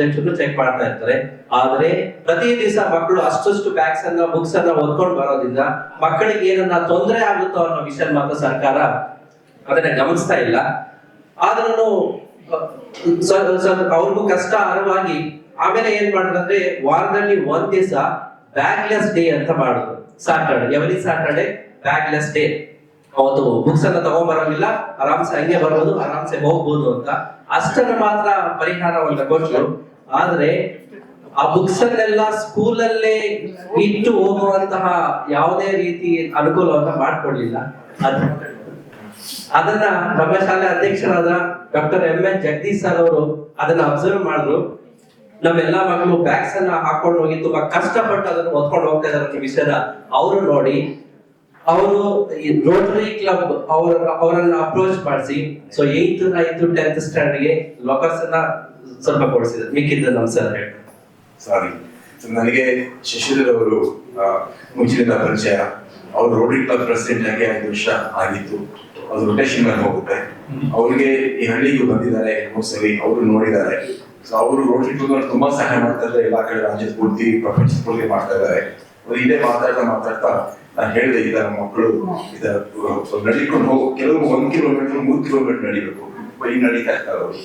Subject check ಮಾಡ್ತಾ ಇರ್ತಾರೆ. ಆದ್ರೆ ಪ್ರತಿ ದಿವಸ ಮಕ್ಕಳು ಅಷ್ಟಷ್ಟು ಬ್ಯಾಗ್ಸ್ ಅನ್ನ ಬುಕ್ಸ್ ಅನ್ನ ಓದ್ಕೊಂಡು ಬರೋದ್ರಿಂದ ಮಕ್ಕಳಿಗೆ ಏನನ್ನ ತೊಂದರೆ ಆಗುತ್ತೋ ಅನ್ನೋ ವಿಷಯ ಮಾತ್ರ ಸರ್ಕಾರ ಅದನ್ನ ಗಮನಿಸ್ತಾ ಇಲ್ಲ. ಆದ್ರೂ ಅವ್ರಿಗೂ ಕಷ್ಟ ಅರವಾಗಿ ಆಮೇಲೆ ಏನ್ ಮಾಡಿದ್ರೆ ವಾರದಲ್ಲಿ ಒಂದ್ ದಿವಸ ಬ್ಯಾಗ್ಲೆಸ್ ಡೇ ಅಂತ ಮಾಡುದು. Saturday every Saturday bagless day ಅವತ್ತು ಬುಕ್ಸ್ ಅನ್ನ ತಗೊಂಡ್ಬರೋದಿಲ್ಲ ಆರಾಮ್ಸೆ ಹಂಗೆ ಬರ್ಬೋದು ಆರಾಮ್ಸೆ ಹೋಗ್ಬೋದು ಅಂತ. ಅಷ್ಟನ್ನು ಮಾತ್ರ ಪರಿಹಾರವನ್ನ ಕೊಟ್ಟರು ಆದ್ರೆ ಆ ಬುಕ್ಸ್ ಅನ್ನೆಲ್ಲ ಸ್ಕೂಲಲ್ಲೇ ಇಟ್ಟು ಹೋಗುವಂತಹ ಯಾವುದೇ ರೀತಿ ಅನುಕೂಲವನ್ನ ಮಾಡ್ಕೊಡ್ಲಿಲ್ಲ. ಅದು ಅದನ್ನ ನಮ್ಮ ಶಾಲೆ ಅಧ್ಯಕ್ಷರಾದ doctor M N Jagadish sir ಅವರು ಅದನ್ನ ಅಬ್ಸರ್ವ್ ಮಾಡಿದ್ರು. ನಮ್ಮೆಲ್ಲ ಮಕ್ಕಳು ಬ್ಯಾಗ್ಸ್ ಅನ್ನ ಹಾಕೊಂಡು ಹೋಗಿ ತುಂಬಾ ಕಷ್ಟಪಟ್ಟು ಅದನ್ನ ಓದ್ಕೊಂಡು ಹೋಗ್ತಾ ಇದ್ದಾರೆ ವಿಷಯನ ಅವರು ನೋಡಿ, ಅವರು ರೋಟರಿ ಕ್ಲಬ್ ಅವರ ಅವರನ್ನ ಅಪ್ರೋಚ್ ಮಾಡಿಸಿ ಸೊ ಏತ್ ನೈನ್ತ್ ಟೆಂತ್ ಸ್ಟ್ಯಾಂಡರ್ಡ್ಗೆ ಲಾಕರ್ಸ್ ಅನ್ನ ಸ್ವಲ್ಪ ಕೊಡಿಸಿದ್ರು ಮಿಕ್ಕಿದ್ದ ನಮ್ ಸರ್ ಸಾರಿ ನನಗೆ ಶಶಿಧರ್ ಅವರು ಮುಂಚಿನ ಪರಿಚಯ. ಅವರು ರೋಟರಿ ಕ್ಲಬ್ ಪ್ರೆಸಿಡೆಂಟ್ ಆಗಿ ಐದು ವರ್ಷ ಆಗಿತ್ತು ಅದು ರೊಟೇಷನ್ ಮೇಲೆ ಹೋಗುತ್ತೆ. ಅವ್ರಿಗೆ ಈ ಹಳ್ಳಿಗೆ ಬಂದಿದ್ದಾರೆ ಸರಿ ಅವರು ನೋಡಿದ್ದಾರೆ. ಸೊ ಅವರು ರೋಟರಿ ಕ್ಲಬ್ ತುಂಬಾ ಸಹಾಯ ಮಾಡ್ತಾ ಇದ್ದಾರೆ ಎಲ್ಲಾ ಕಡೆ ರಾಜ್ಯದ ಪೂರ್ತಿ ಪ್ರಪಂಚ ಪೂರ್ತಿ ಮಾಡ್ತಾ ಇದ್ದಾರೆ. ಅವ್ರು ಇಲ್ಲೇ ಮಾತಾಡ್ತಾ ಮಾತಾಡ್ತಾ ನಾನು ಹೇಳಿದೆ ಈಗ ನಮ್ಮ ಮಕ್ಕಳು ಇದ ನಡಿಕೊಂಡು ಹೋಗಿ ಕೆಲವು ಒಂದ್ ಕಿಲೋಮೀಟರ್ ಮೂರ್ ಕಿಲೋಮೀಟರ್ ನಡಿಬೇಕು. ಬರೀ ನಡೀತಾ ಇರ್ತಾರೆ ಅವರು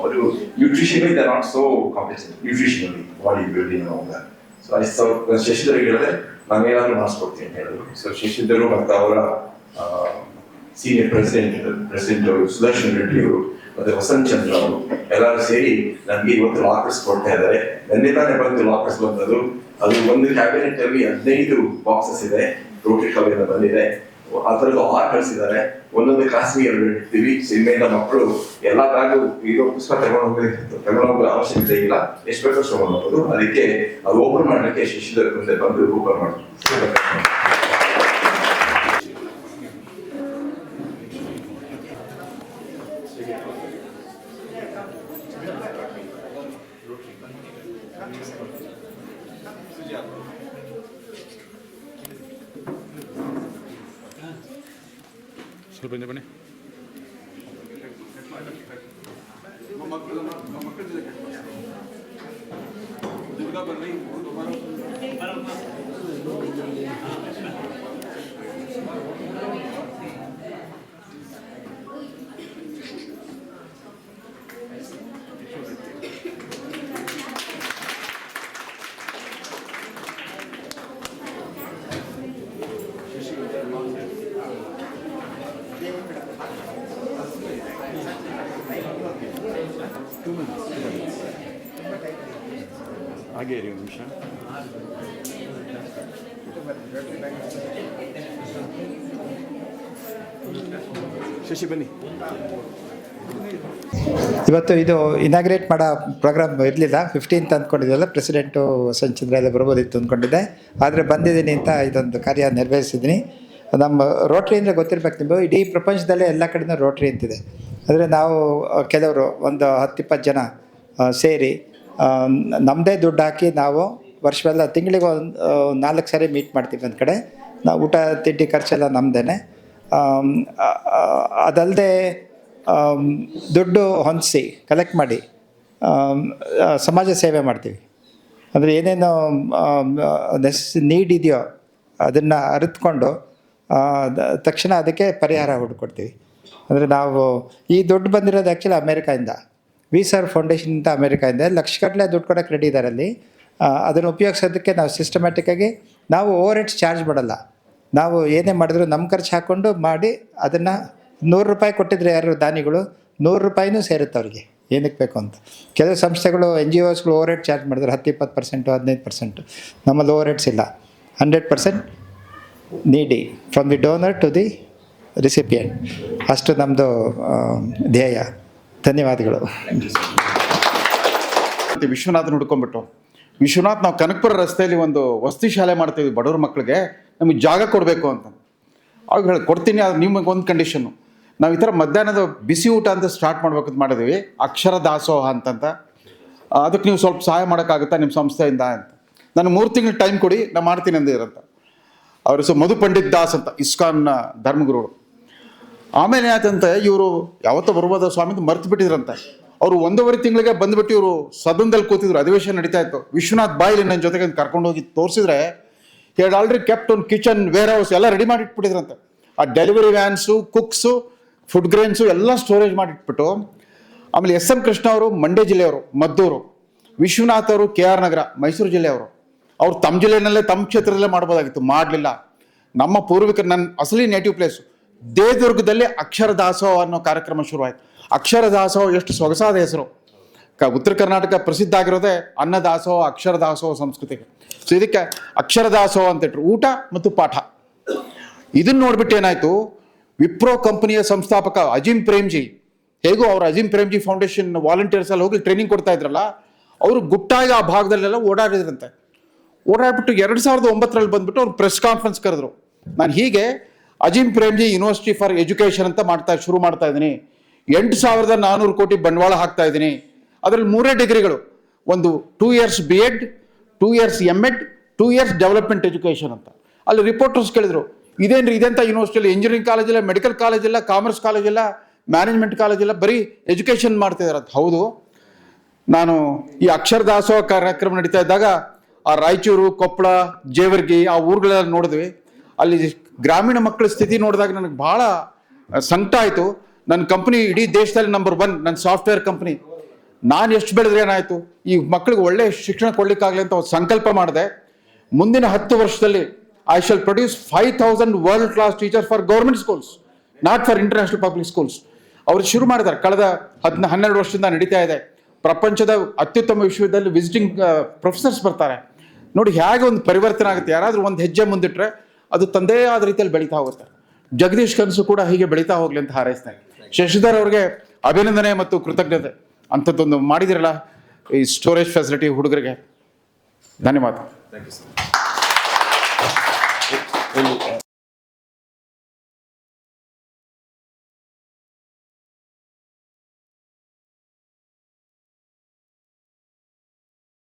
ಅವರು ನ್ಯೂಟ್ರಿಷನ್ ಇದೆ not so competition nutritionally body building So so saw Shashidhar ಹೇಳಿದ್ರೆ ನಾನು ಏನಾದ್ರು ಮಾಡಿಸ್ಕೊಡ್ತೀನಿ ಹೇಳಿದ್ರು. ಸೊ ಶಶಿಧರು ಮತ್ತು ಅವರ ಸೀನಿಯರ್ ಪ್ರೆಸಿಡೆಂಟ್ ಪ್ರೆಸಿಡೆಂಟ್ ಅವರು ಸುದರ್ಶನ್ ರೆಡ್ಡಿ ಅವರು ಮತ್ತೆ ವಸಂತ್ ಚಂದ್ರ ಅವರು ಎಲ್ಲರೂ ಸೇರಿ ನನಗೆ ಇವತ್ತು ಲಾಕರ್ಸ್ ಕೊಡ್ತಾ ಇದ್ದಾರೆ. ನಿನ್ನೆ ತಾನೇ ಬಂದು ಲಾಕರ್ಸ್ ಬಂದದ್ದು. ಅದು ಒಂದು ಕ್ಯಾಬಿನೆಟ್ ಅಲ್ಲಿ ಹದಿನೈದು ಬಾಕ್ಸಸ್ ಇದೆ. ರೋಟರಿ ಕ್ಲಬ್ ಬಂದಿದೆ. ಅದರದ್ದು ಆರ್ ಕಳಿಸಿದ್ದಾರೆ. ಒಂದೊಂದು ಕ್ಲಾಸ್ಗೆ ಎರಡು ಇಡ್ತೀವಿ ಸಿನಿಮೆಯಿಂದ ಮಕ್ಕಳು ಎಲ್ಲ ಬ್ಯಾಗು ಈಗ ಪುಸ್ತಕ ತಗೊಂಡು ತಗೊಂಡೋಗ್ಬೇಕು ತಗೊಂಡು ಹೋಗೋ ಅವಶ್ಯಕತೆ ಇಲ್ಲ. ಎಷ್ಟು ಬೇಕು ಶ್ರಮ ಅದಕ್ಕೆ ಅದು ಓಪನ್ ಮಾಡಲಿಕ್ಕೆ ಶಿಶುಧರ್ ಮುಂದೆ ಬಂದು ಓಪನ್ ಮಾಡಿ ಸ್ವಲ್ಪ ಹಿಂದೆ ಬನ್ನಿ ಹಾಗೆ ಇರಿ ಒಂದು ನಿಮಿಷ ಇವತ್ತು ಇದು ಇನಾಗ್ರೇಟ್ ಮಾಡೋ ಪ್ರೋಗ್ರಾಮ್ ಇರಲಿಲ್ಲ. ಫಿಫ್ಟೀನ್ತ್ ಅಂದ್ಕೊಂಡಿದ್ದೆಲ್ಲ ಪ್ರೆಸಿಡೆಂಟು ಸಂಚಂದ್ರ ಎಲ್ಲ ಬರ್ಬೋದಿತ್ತು ಅಂದ್ಕೊಂಡಿದ್ದೆ. ಆದರೆ ಬಂದಿದ್ದೀನಿ ಅಂತ ಇದೊಂದು ಕಾರ್ಯ ನಿರ್ವಹಿಸಿದ್ದೀನಿ ನಮ್ಮ ರೋಟ್ರಿ ಅಂದರೆ ಗೊತ್ತಿರ್ಬೇಕು ನಿಮಗೆ? ಇಡೀ ಪ್ರಪಂಚದಲ್ಲೇ ಎಲ್ಲ ಕಡೆಯೂ ರೋಟ್ರಿ ಅಂತಿದೆ. ಅಂದರೆ ನಾವು, ಕೆಲವರು ಒಂದು ಹತ್ತಿಪ್ಪತ್ತು ಜನ ಸೇರಿ ನಮ್ಮದೇ ದುಡ್ಡು ಹಾಕಿ ನಾವು ವರ್ಷವೆಲ್ಲ ತಿಂಗಳಿಗೆ ಒಂದು ನಾಲ್ಕು ಸಾರಿ ಮೀಟ್ ಮಾಡ್ತೀವಿ ಒಂದು ಕಡೆ. ನಾವು ಊಟ, ತಿಂಡಿ ಖರ್ಚೆಲ್ಲ ನಮ್ಮದೇ ಅದಲ್ಲದೆ ದುಡ್ಡು ಹೊಂದಿಸಿ ಕಲೆಕ್ಟ್ ಮಾಡಿ ಸಮಾಜ ಸೇವೆ ಮಾಡ್ತೀವಿ. ಅಂದರೆ ಏನೇನು ನೆಸ್ ನೀಡ್ ಇದೆಯೋ, ಅದನ್ನು ಅರಿತುಕೊಂಡು ತಕ್ಷಣ ಅದಕ್ಕೆ ಪರಿಹಾರ ಹುಡ್ಕೊಡ್ತೀವಿ. ಅಂದರೆ ನಾವು ಈ ದುಡ್ಡು ಬಂದಿರೋದು ಆ್ಯಕ್ಚುಲಿ ಅಮೇರಿಕಾಯಿಂದ ವಿ ಸರ್ ಫೌಂಡೇಶನ್ನಿಂದ ಅಮೇರಿಕಾಯಿಂದ ಲಕ್ಷಗಟ್ಟಲೆ ದುಡ್ಡು ಕೊಡೋಕೆ ರೆಡಿ ಆ, ಅದನ್ನು ಉಪಯೋಗಿಸೋದಕ್ಕೆ ನಾವು ಸಿಸ್ಟಮ್ಯಾಟಿಕ್ಕಾಗಿ ನಾವು ಓವರ್ ಹೆಡ್ಸ್ ಚಾರ್ಜ್ ಮಾಡಲ್ಲ. ನಾವು ಏನೇ ಮಾಡಿದ್ರು ನಮ್ಮ ಖರ್ಚು ಹಾಕ್ಕೊಂಡು ಮಾಡಿ ಅದನ್ನು ನೂರು ರೂಪಾಯಿ ಕೊಟ್ಟಿದ್ರೆ ಯಾರು ದಾನಿಗಳು? ನೂರು ರೂಪಾಯಿನೂ ಸೇರುತ್ತೆ ಅವ್ರಿಗೆ. ಏನಕ್ಕೆ ಬೇಕು ಅಂತ. ಕೆಲವು ಸಂಸ್ಥೆಗಳು ಎನ್ ಜಿ ಓಸ್ಗಳು ಓವರ್ ಹೆಡ್ ಚಾರ್ಜ್ ಮಾಡಿದ್ರು ಹತ್ತು ಇಪ್ಪತ್ತು ಪರ್ಸೆಂಟು ಹದಿನೈದು ಪರ್ಸೆಂಟು ನಮ್ಮಲ್ಲಿ ಓವರ್ ಹೆಡ್ಸ್ ಇಲ್ಲ. ಹಂಡ್ರೆಡ್ ಪರ್ಸೆಂಟ್ ನೀಡಿ from the donor to the recipient ಅಷ್ಟು ನಮ್ಮದು ಧ್ಯೇಯ. ಧನ್ಯವಾದಗಳು. ಮತ್ತು ವಿಶ್ವನಾಥ್ ಹುಡ್ಕೊಂಡ್ಬಿಟ್ಟು, ವಿಶ್ವನಾಥ್ ನಾವು ಕನಕಪುರ ರಸ್ತೆಯಲ್ಲಿ ಒಂದು ವಸತಿ ಶಾಲೆ ಮಾಡ್ತೀವಿ ಬಡವ್ರ ಮಕ್ಕಳಿಗೆ, ನಮಗೆ ಜಾಗ ಕೊಡಬೇಕು ಅಂತ. ಅವಾಗ ಹೇಳಿ, ಕೊಡ್ತೀನಿ, ಅದು ನಿಮಗೆ ಒಂದು ಕಂಡೀಷನ್ನು ನಾವು ಈ ಥರ ಮಧ್ಯಾಹ್ನದ ಬಿಸಿ ಊಟ ಅಂತ ಸ್ಟಾರ್ಟ್ ಮಾಡ್ಬೇಕಂತ ಮಾಡಿದ್ವಿ. ಅಕ್ಷರ ದಾಸೋಹ ಅಂತಂತ. ಅದಕ್ಕೆ ನೀವು ಸ್ವಲ್ಪ ಸಹಾಯ ಮಾಡೋಕ್ಕಾಗುತ್ತಾ ನಿಮ್ಮ ಸಂಸ್ಥೆಯಿಂದ ಅಂತ. ನಾನು ಮೂರು ತಿಂಗಳು ಟೈಮ್ ಕೊಡಿ ನಾನು ಮಾಡ್ತೀನಿ ಅಂದಿರಂತ ಅವರು ಸೊ ಮಧು ಪಂಡಿತ್ ದಾಸ್ ಅಂತ ಇಸ್ಕಾನ್ ಧರ್ಮಗುರುಗಳು. ಆಮೇಲೆ ಏನಾಯ್ತಂತೆ ಇವರು ಯಾವತ್ತೋ ಬರ್ಬೋದ ಸ್ವಾಮಿದು ಮರ್ತು ಬಿಟ್ಟಿದ್ರಂತೆ ಅವರು ಒಂದೂವರೆ ತಿಂಗಳಿಗೆ ಬಂದ್ಬಿಟ್ಟು ಇವರು ಸದನದಲ್ಲಿ ಕೂತಿದ್ರು, ಅಧಿವೇಶನ ನಡೀತಾ ಇತ್ತು. ವಿಶ್ವನಾಥ್ ಬಾಯಿಲಿ ನನ್ನ ಜೊತೆಗೆ ಕರ್ಕೊಂಡು ಹೋಗಿ ತೋರಿಸಿದ್ರೆ ಎರಡು ಆಲ್ರೆಡಿ ಕೆಪ್ಟ್ ಒಂದು ಕಿಚನ್, ವೇರ್ ಹೌಸ್ ಎಲ್ಲ ರೆಡಿ ಮಾಡಿ ಇಟ್ಬಿಟ್ಟಿದ್ರಂತೆ ಆ ಡೆಲಿವರಿ ವ್ಯಾನ್ಸು ಕುಕ್ಸು ಫುಡ್ ಗ್ರೇನ್ಸು ಎಲ್ಲ ಸ್ಟೋರೇಜ್ ಮಾಡಿಟ್ಬಿಟ್ಟು, ಆಮೇಲೆ ಎಸ್ ಎಂ ಕೃಷ್ಣ ಅವರು, ಮಂಡ್ಯ ಜಿಲ್ಲೆಯವರು, ಮದ್ದೂರು, ವಿಶ್ವನಾಥ್ ಅವರು, ಕೆ ಆರ್ ನಗರ, ಮೈಸೂರು ಜಿಲ್ಲೆಯವರು. ಅವ್ರು ತಮ್ಮ ಜಿಲ್ಲೆಯಲ್ಲೇ ತಮ್ಮ ಕ್ಷೇತ್ರದಲ್ಲೇ ಮಾಡ್ಬೋದಾಗಿತ್ತು, ಮಾಡಲಿಲ್ಲ. ನಮ್ಮ ಪೂರ್ವಿಕರು ನನ್ನ ಅಸಲಿ ನೇಟಿವ್ ಪ್ಲೇಸು ದೇವದುರ್ಗದಲ್ಲಿ ಅಕ್ಷರ ದಾಸೋಹ ಅನ್ನೋ ಕಾರ್ಯಕ್ರಮ ಶುರುವಾಯಿತು. ಅಕ್ಷರ ದಾಸೋಹ ಎಷ್ಟು ಸೊಗಸಾದ ಹೆಸರು. ಕ ಉತ್ತರ ಕರ್ನಾಟಕ ಪ್ರಸಿದ್ಧ ಆಗಿರೋದೇ ಅನ್ನ ದಾಸೋಹ ಅಕ್ಷರ ದಾಸೋಹ ಸಂಸ್ಕೃತಿಗೆ ಸೊ ಇದಕ್ಕೆ ಅಕ್ಷರ ದಾಸೋಹ ಅಂತ ಇಟ್ರು. ಊಟ ಮತ್ತು ಪಾಠ. ಇದನ್ನ ನೋಡ್ಬಿಟ್ಟು ಏನಾಯ್ತು? ವಿಪ್ರೋ ಕಂಪನಿಯ ಸಂಸ್ಥಾಪಕ ಅಜಿಮ್ ಪ್ರೇಮ್ಜಿ, ಹೇಗೂ ಅವ್ರು ಅಜಿಮ್ ಪ್ರೇಮ್ಜಿ ಫೌಂಡೇಶನ್ ವಾಲಂಟಿಯರ್ಸ್ ಅಲ್ಲಿ ಹೋಗಿ ಟ್ರೈನಿಂಗ್ ಕೊಡ್ತಾ ಇದ್ರಲ್ಲ, ಅವರು ಗುಟ್ಟಾಗಿ ಆ ಭಾಗದಲ್ಲೆಲ್ಲ ಓಡಾಡಿದ್ರಂತೆ. ಓಡಾಡ್ಬಿಟ್ಟು ಎರಡು ಸಾವಿರದ ಒಂಬತ್ತರಲ್ಲಿ ಬಂದ್ಬಿಟ್ಟು ಅವ್ರು ಪ್ರೆಸ್ ಕಾನ್ಫರೆನ್ಸ್ ಕರೆದ್ರು. ನಾನು ಹೀಗೆ Azim Premji university for education ಅಂತ ಮಾಡ್ತಾ, ಶುರು ಮಾಡ್ತಾ ಇದ್ದೀನಿ. ಎಂಟು ಸಾವಿರದ ನಾನ್ನೂರು ಕೋಟಿ ಬಂಡವಾಳ ಹಾಕ್ತಾ ಇದ್ದೀನಿ. ಅದರಲ್ಲಿ ಮೂರೇ ಡಿಗ್ರಿಗಳು, ಒಂದು two years B Ed two years M Ed two years development education ಅಂತ. ಅಲ್ಲಿ ರಿಪೋರ್ಟರ್ಸ್ ಕೇಳಿದ್ರು, ಇದೇನ್ರಿ ಇದೆಂಥ ಯೂನಿವರ್ಸಿಟಿಯಲ್ಲಿ ಇಂಜಿನಿಯರಿಂಗ್ ಕಾಲೇಜ್ ಇಲ್ಲ ಮೆಡಿಕಲ್ ಕಾಲೇಜ್ ಇಲ್ಲ ಕಾಮರ್ಸ್ ಕಾಲೇಜ್ ಇಲ್ಲ ಮ್ಯಾನೇಜ್ಮೆಂಟ್ ಕಾಲೇಜ್ ಇಲ್ಲ, ಬರೀ ಎಜುಕೇಷನ್ ಮಾಡ್ತಿದ್ದಾರೆ ಅಂತ. ಹೌದು. ನಾನು ಈ ಅಕ್ಷರ ದಾಸೋಹ ಕಾರ್ಯಕ್ರಮ ನಡೀತಾ ಇದ್ದಾಗ ಆ ರಾಯಚೂರು, ಕೊಪ್ಪಳ, ಜೇವರ್ಗಿ ಆ ಊರುಗಳೆಲ್ಲ ನೋಡಿದ್ವಿ. ಅಲ್ಲಿ ಗ್ರಾಮೀಣ ಮಕ್ಕಳ ಸ್ಥಿತಿ ನೋಡಿದಾಗ ನನಗೆ ಬಹಳ ಸಂಕಟ ಆಯಿತು. ನನ್ನ ಕಂಪ್ನಿ ಇಡೀ ದೇಶದಲ್ಲಿ ನಂಬರ್ ಒನ್ ನನ್ನ ಸಾಫ್ಟ್ವೇರ್ ಕಂಪ್ನಿ ನಾನು ಎಷ್ಟು ಬೆಳೆದ್ರೆ ಏನಾಯಿತು? ಈ ಮಕ್ಕಳಿಗೆ ಒಳ್ಳೆ ಶಿಕ್ಷಣ ಕೊಡ್ಲಿಕ್ಕಾಗಲಿ ಅಂತ ಒಂದು ಸಂಕಲ್ಪ ಮಾಡಿದೆ. ಮುಂದಿನ ಹತ್ತು ವರ್ಷದಲ್ಲಿ I shall produce five thousand world class teacher for government schools not for international public schools ಅವರು ಶುರು ಮಾಡಿದ್ದಾರೆ. ಕಳೆದ ಹದಿನ, ಹನ್ನೆರಡು ವರ್ಷದಿಂದ ನಡೀತಾ ಇದೆ. ಪ್ರಪಂಚದ ಅತ್ಯುತ್ತಮ ವಿಶ್ವವಿದ್ಯಾಲಯ ವಿಸಿಟಿಂಗ್ ಪ್ರೊಫೆಸರ್ಸ್ ಬರ್ತಾರೆ. ನೋಡಿ, ಹೇಗೆ ಒಂದು ಪರಿವರ್ತನೆ ಆಗುತ್ತೆ? ಯಾರಾದರೂ ಒಂದು ಹೆಜ್ಜೆ ಮುಂದಿಟ್ರೆ ಅದು ತಂದೇ ಆದ ರೀತಿಯಲ್ಲಿ ಬೆಳೀತಾ ಹೋಗುತ್ತೆ. ಜಗದೀಶ್ ಕನಸು ಕೂಡ ಹೀಗೆ ಬೆಳೀತಾ ಹೋಗ್ಲಿ ಅಂತ ಹಾರೈಸ್ತಾ ಶಶಿಧರ್ ಅವ್ರಿಗೆ ಅಭಿನಂದನೆ ಮತ್ತು ಕೃತಜ್ಞತೆ ಅಂಥದ್ದೊಂದು ಮಾಡಿದಿರಲ್ಲ ಈ ಸ್ಟೋರೇಜ್ ಫೆಸಿಲಿಟಿ ಹುಡುಗರಿಗೆ. ಧನ್ಯವಾದ.